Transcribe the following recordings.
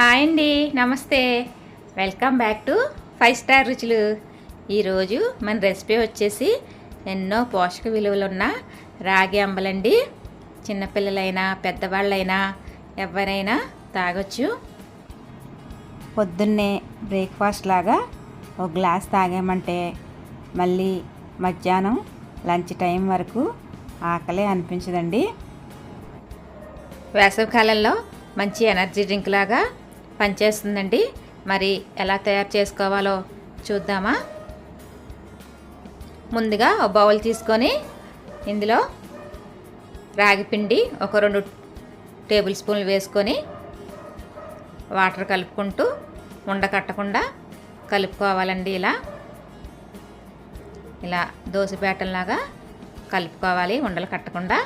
Hi అండి నమస్తే. Welcome back to five star రుచులు ఈరోజు మన రెసిపీ వచ్చేసి ఎన్నో పోషక విలువలు ఉన్న రాగి అంబలండి. చిన్నపిల్లలైనా పెద్దవాళ్ళైనా ఎవరైనా తాగొచ్చు. పొద్దున్నే బ్రేక్ఫాస్ట్ లాగా ఒక గ్లాస్ తాగామంటే మళ్ళీ మధ్యాహ్నం లంచ్ టైం వరకు ఆకలే అనిపించదండి. వేసవికాలంలో మంచి ఎనర్జీ డ్రింక్ లాగా పనిచేస్తుందండి. మరి ఎలా తయారు చేసుకోవాలో చూద్దామా? ముందుగా ఒక బౌల్ తీసుకొని ఇందులో రాగి పిండి ఒక రెండు టేబుల్ స్పూన్లు వేసుకొని వాటర్ కలుపుకుంటూ ఉండకట్టకుండా కలుపుకోవాలండి ఇలా. ఇలా దోశ బ్యాటంలాగా కలుపుకోవాలి ఉండలు కట్టకుండా.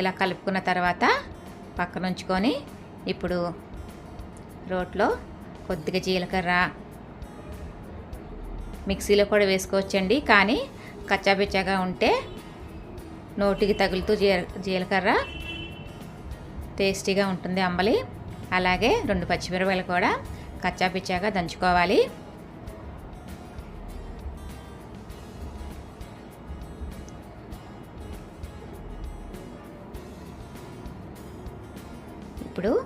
ఇలా కలుపుకున్న తర్వాత పక్కన ఉంచుకొని ఇప్పుడు రోట్లో కొద్దిగా జీలకర్ర మిక్సీలో కూడా వేసుకోవచ్చండి. కానీ కచ్చాపిచ్చాగా ఉంటే నోటికి తగులుతూ జీల జీలకర్ర టేస్టీగా ఉంటుంది అంబలి. అలాగే రెండు పచ్చిమిరపకాయలు కూడా కచ్చాపిచ్చాగా దంచుకోవాలి. ఇప్పుడు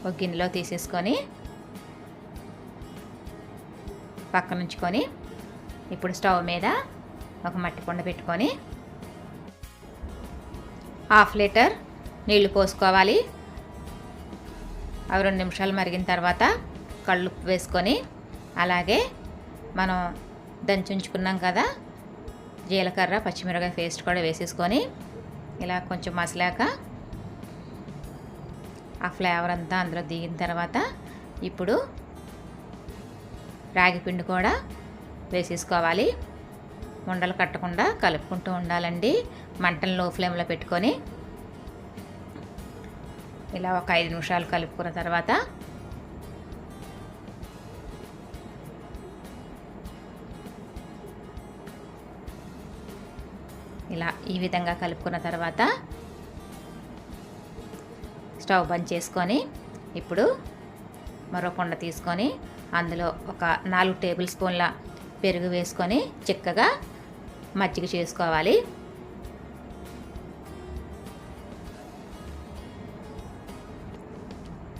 ఒక గిన్నెలో తీసేసుకొని పక్కన ఉంచుకొని ఇప్పుడు స్టవ్ మీద ఒక మట్టి కొండ పెట్టుకొని హాఫ్ లీటర్ నీళ్ళు పోసుకోవాలి. అవి రెండు నిమిషాలు మరిగిన తర్వాత కళ్ళు వేసుకొని అలాగే మనం దంచుంచుకున్నాం కదా జీలకర్ర పచ్చిమిరపకాయ పేస్ట్ కూడా వేసేసుకొని ఇలా కొంచెం మసలాక ఆ ఫ్లేవర్ అంతా అందులో దిగిన తర్వాత ఇప్పుడు రాగి పిండి కూడా వేసేసుకోవాలి. ఉండలు కట్టకుండా కలుపుకుంటూ ఉండాలండి. మంటను లో ఫ్లేమ్లో పెట్టుకొని ఇలా ఒక ఐదు నిమిషాలు కలుపుకున్న తర్వాత ఇలా ఈ విధంగా కలుపుకున్న తర్వాత స్టవ్ బంద్ చేసుకొని ఇప్పుడు మరో కొండ తీసుకొని అందులో ఒక నాలుగు టేబుల్ స్పూన్ల పెరుగు వేసుకొని చిక్కగా మజ్జిగ చేసుకోవాలి.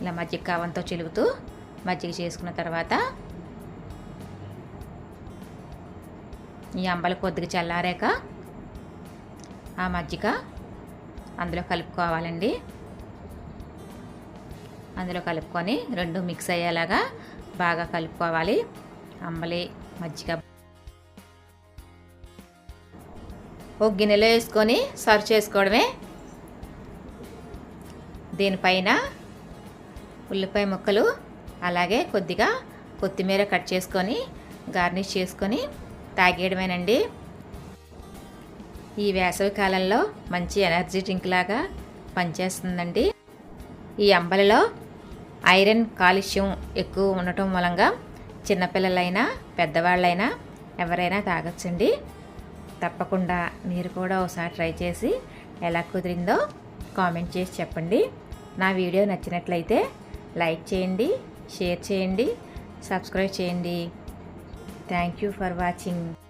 ఇలా మజ్జిగ కావంతో చిలుగుతూ మజ్జిగ చేసుకున్న తర్వాత ఈ అంబలు కొద్దిగా చల్లారాక ఆ మజ్జిగ అందులో కలుపుకోవాలండి. అందులో కలుపుకొని రెండు మిక్స్ అయ్యేలాగా బాగా కలుపుకోవాలి. అంబలి మజ్జిగ. ఒక గిన్నెలో వేసుకొని సర్వ్ చేసుకోవడమే. దీనిపైన ఉల్లిపాయ ముక్కలు అలాగే కొద్దిగా కొత్తిమీర కట్ చేసుకొని గార్నిష్ చేసుకొని తాగేయడమేనండి. ఈ వేసవి కాలంలో మంచి ఎనర్జీ డ్రింక్ లాగా పనిచేస్తుందండి. ఈ అంబలిలో ఐరన్ కాలుష్యం ఎక్కువ ఉండటం మూలంగా చిన్నపిల్లలైనా పెద్దవాళ్ళైనా ఎవరైనా తాగొచ్చండి. తప్పకుండా మీరు కూడా ఒకసారి ట్రై చేసి ఎలా కుదిరిందో కామెంట్ చేసి చెప్పండి. నా వీడియో నచ్చినట్లయితే లైక్ చేయండి షేర్ చేయండి సబ్స్క్రైబ్ చేయండి. Thank you for watching.